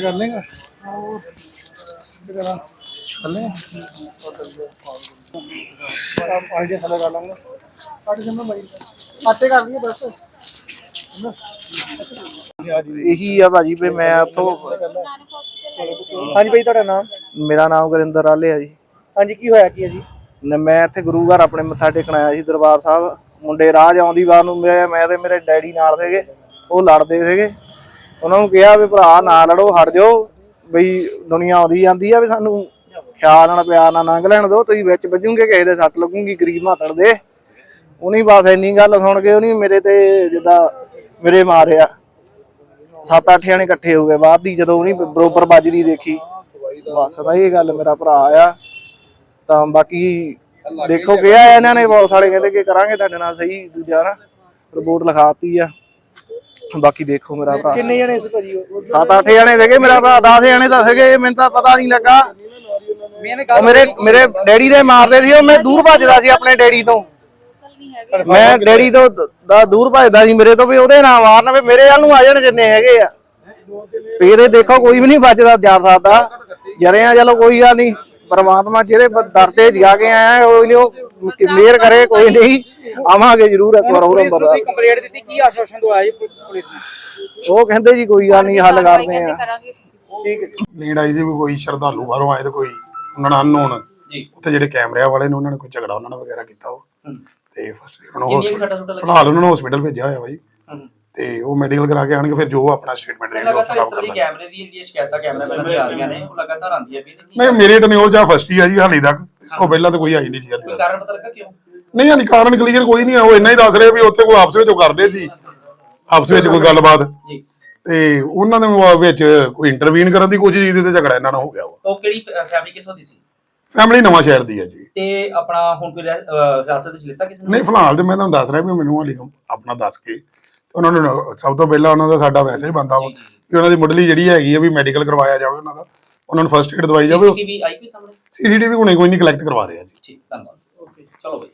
ਕਰਾਂ ਕਰ ਲੇਗਾ ਆਪ ਆਈਡੀਆ ਥੱਲੇ ਕਰ ਲਾਂਗੇ। ਕੱਟ ਜੰਮ ਭਾਈ। ਆਤੇ ਕਰ ਲਈਏ ਬਸ। ਇਹੀ ਆ ਭਾਜੀ ਵੀ ਮੈਂ ਉੱਥੋਂ ਹਾਂਜੀ ਭਾਈ ਤੁਹਾਡਾ ਨਾਮ? ਮੇਰਾ ਨਾਮ ਗੁਰਿੰਦਰ ਆਲੇ ਆ ਜੀ। ਹਾਂਜੀ ਕੀ ਹੋਇਆ ਕੀ ਹੈ ਜੀ? ਨ- ਮੈਂ ਇੱਥੇ ਗੁਰੂ ਘਰ ਆਪਣੇ ਮੱਥਾ ਟੇਕਣ ਆਇਆ ਸੀ ਦਰਬਾਰ ਸਾਹਿਬ। ਮੁੰਡੇ ਰਾਹ ਆਉਂਦੀ ਵਾਰ ਨੂੰ ਮੈਂ ਮੈਂ ਤੇ ਮੇਰੇ ਡੈਡੀ ਨਾਲ ਸੀਗੇ। ਉਹ ਲੜਦੇ ਸੀਗੇ। ਉਹਨਾਂ ਨੂੰ ਕਿਹਾ ਵੀ ਭਰਾ ਨਾ ਲੜੋ, ਹਟ ਜਾਓ। ਬਈ ਦੁਨੀਆ ਆਉਂਦੀ ਜਾਂਦੀ ਆ ਵੀ ਸਾਨੂੰ ਖਿਆਲ ਨਾਲ ਪਿਆਰ ਨਾਲ ਲੰਘ ਲੈਣ ਦਿਓ ਤੁਸੀਂ ਵਿੱਚ ਵੱਜੂਗੇ, ਕਿਸੇ ਦੇ ਸੱਟ ਲੱਗੂਗੀ, ਗਰੀਬ ਮਾਤੜ ਦੇ। ਉਹਨੀ ਬਸ ਇੰਨੀ ਗੱਲ ਸੁਣ ਕੇ ਉਹਨੀ ਮੇਰੇ ਤੇ ਜਿੱਦਾਂ ਮੇਰੇ ਮਾਰਿਆ। ਸੱਤ ਅੱਠ ਜਣੇ ਇਕੱਠੇ ਹੋ ਗਏ ਬਾਅਦ ਦੀ, ਜਦੋਂ ਉਹਨੀ ਬਰੋਬਰ ਵੱਜਦੀ ਦੇਖੀ। ਬਸ ਤਾਂ ਇਹ ਗੱਲ ਮੇਰਾ ਭਰਾ ਆ। ਤਾਂ ਬਾਕੀ ਦੇਖੋ, ਕਿਹਾ ਇਹਨਾਂ ਨੇ ਬਹੁਤ ਸਾਰੇ ਕਹਿੰਦੇ ਕਿ ਕਰਾਂਗੇ ਤੁਹਾਡੇ ਨਾਲ ਸਹੀ ਦੂਜਾ ਨਾ। ਰਿਪੋਰਟ ਲਿਖਾਤੀ ਆ। ਬਾਕੀ ਦੇਖੋ ਮੇਰਾ ਭਰਾ। ਕਿੰਨੇ ਜਣੇ ਸੀ ਭਾਜੀ ਉਹ? ਸੱਤ ਅੱਠ ਜਣੇ ਸੀਗੇ ਮੇਰਾ ਭਰਾ 10 ਜਣੇ ਤਾਂ ਸੀਗੇ ਮੈਨੂੰ ਤਾਂ ਪਤਾ ਨਹੀਂ ਲੱਗਾ। ਉਹ ਮੇਰੇ ਮੇਰੇ ਡੈਡੀ ਦੇ ਮਾਰਦੇ ਸੀ ਉਹ ਮੈਂ ਦੂਰ ਭੱਜਦਾ ਸੀ ਆਪਣੇ ਡੈਡੀ ਤੋਂ। ਮੈਂ ਡੈਡੀ ਤੋਂ ਦ- ਦਾ ਦੂਰ ਭੱਜਦਾ ਸੀ ਮੇਰੇ ਤੋਂ ਵੀ ਉਹਦੇ ਨਾਲ ਮਾਰਨ ਵੀ ਮੇਰੇ ਵੱਲ ਨੂੰ ਆ ਜਾਣ ਜਿੰਨੇ ਹੈਗੇ ਆ। ਵੀ ਇਹਦੇ ਦੇਖੋ ਕੋਈ ਵੀ ਨਹੀਂ ਬਚਦਾ ਜਾ ਸਕਦਾ ਜਰੇ ਆ ਚਲੋ ਕੋਈ ਗੱਲ ਨਹੀਂ। ਪਰਮਾਤਮਾ ਜਿਹਦੇ ਬ- ਦਰ ਤੇ ਜਾ ਕੇ ਆਇਆ ਉਹ ਲਿਓ ਕਲੀਅਰ ਕਰੇ ਕੋਈ ਨਹੀਂ। ਆਵਾਂਗੇ ਜ਼ਰੂਰ ਇੱਕ ਵਾਰ ਹੋਰ ਅੰਬਰ ਕੰਪਲੀਟ ਦਿੱਤੀ ਕੀ ਆਸ਼ਵਾਸਨ ਦਵਾਇਆ ਜੀ ਪੁਲਿਸ ਨੇ? ਉਹ ਕਹਿੰਦੇ ਜੀ ਕੋਈ ਗੱਲ ਨਹੀਂ ਹੱਲ ਕਰਦੇ ਆ। ਠੀਕ ਹੈ ਨੀਡ ਆਈ ਸੀ ਵੀ ਕੋਈ ਸ਼ਰਧਾਲੂ ਬਾਹਰੋਂ ਆਏ ਤੇ ਕੋਈ ਉਹਨਾਂ ਨਾਲ ਅਨਨੋਨ ਜੀ। ਉੱਥੇ ਜਿਹੜੇ ਕੈਮਰਿਆਂ ਵਾਲੇ ਨੇ ਉਹਨਾਂ ਨੇ ਕੋਈ ਝਗੜਾ ਉਹਨਾਂ ਨਾਲ ਵਗੈਰਾ ਕੀਤਾ ਉਹ ਹੂੰ। ਤੇ ਫਸਟ ਉਹਨਾਂ ਨੂੰ? ਫਿਲਹਾਲ ਉਹਨਾਂ ਨੂੰ ਹਸਪੀਟਲ ਭੇਜਿਆ ਹੋਇਆ ਬਾਈ। ਤੇ ਉਹ ਮੈਡੀਕਲ ਕਰਾ ਕੇ ਆਣਗੇ ਫਿਰ ਜੋ ਆਪਣਾ ਸਟੇਟਮੈਂਟ ਦੇਣਗੇ ਉਹ ਖਰਾਬ ਕਰ ਕੈਮਰੇ ਦੀ ਜਿਹੜੀਆਂ ਸ਼ਿਕਾਇਤਾਂ ਕੈਮਰਾਮੈਨਾਂ ਦੀ ਆ ਰਹੀਆਂ ਨੇ ਉਹ ਲਗਾਤਾਰ ਆਉਂਦੀਆਂ ਵੀ ਨਹੀਂ ਮੇਰੇ ਟਨਿਓਲ ਜਾਂ ਫਸਟ ਹੀ ਆ ਜੀ ਹਾਲੇ ਤੱਕ। ਇਸ ਤੋਂ ਪਹਿਲਾਂ ਤਾਂ ਕੋਈ ਆਈ ਨਹੀਂ ਜੀ ਹਾਲੇ ਕੋਈ ਤੱਕ ਕਾਰਨ ਪਤਾ ਲੱਗਾ ਕਿਉਂ? ਨਹੀਂ ਹਾਲੇ ਕਾਰਨ ਕਲੀਅਰ ਕੋਈ ਨਹੀਂ ਆ ਉਹ ਇੰਨਾ ਹੀ ਦੱਸ ਰਹੇ ਵੀ ਉੱਥੇ ਕੋਈ ਆਪਸ ਵਿੱਚ ਉਹ ਕਰਦੇ ਸੀ। ਆਪਸ ਵਿੱਚ ਕੋਈ ਗੱਲਬਾਤ। ਜੀ। ਤੇ ਉਹਨਾਂ ਦੇ ਵਿੱਚ ਕੋਈ ਇੰਟਰਵੀਨ ਕਰਨ ਦੀ ਕੋਸ਼ਿਸ਼ ਕੀਤੀ ਤੇ ਝਗੜਾ ਇਹਨਾਂ ਨਾਲ ਹੋ ਗਿਆ ਵਾ। ਉਹ ਕਿਹੜੀ ਫੈਮਿਲੀ ਕਿੱਥੋਂ ਦੀ ਸੀ? ਫੈਮਿਲੀ ਨਵਾਂ ਸ਼ਹਿਰ ਦੀ ਹੈ ਜੀ। ਤੇ ਆਪਣਾ ਹੁਣ ਕੋਈ ਰਹਿ- ਅਹ ਹਿਰਾਸਤ ਵਿੱਚ ਲਿੱਤਾ ਕਿਸੇ ਨੇ? ਨਹੀਂ ਫਿਲਹਾਲ ਤੇ ਮੈਂ ਤੁਹਾਨੂੰ ਦੱਸ ਰਿਹਾ ਵੀ ਮੈਨੂੰ ਹਾਲੇ ਆਪਣਾ ਦੱਸ ਕੇ ਤੇ ਉਹਨਾਂ ਨੂੰ ਸਭ ਤੋਂ ਪਹਿਲਾਂ ਉਹਨਾਂ ਦਾ ਸਾਡਾ ਵੈਸੇ ਹੀ ਬੰਦਾ ਵਾ ਜੀ, ਜੀ। ਵੀ ਉਹਨਾਂ ਦੀ ਮੁੱਢਲੀ ਜਿਹੜੀ ਹੈਗੀ ਆ ਵੀ ਮੈਡੀਕਲ ਕਰਵਾਇਆ ਜਾਵੇ ਉਹਨਾਂ ਦਾ। ਉਹਨਾਂ ਨੂੰ ਫਸਟ ਏਡ ਦਵਾਈ ਜਾਵੇ ਸੀਸੀਟੀਵੀ ਆਈ ਕੋਈ ਸਾਹਮਣੇ? ਸੀਸੀਟੀਵੀ ਹੁਣੇ ਕੋਈ ਨਹੀਂ ਕਲੈਕਟ ਕਰਵਾ ਰਹੇ ਜੀ। ਠੀਕ ਧੰਨਵਾਦ। ਓਕੇ ਚਲੋ ਬਈ।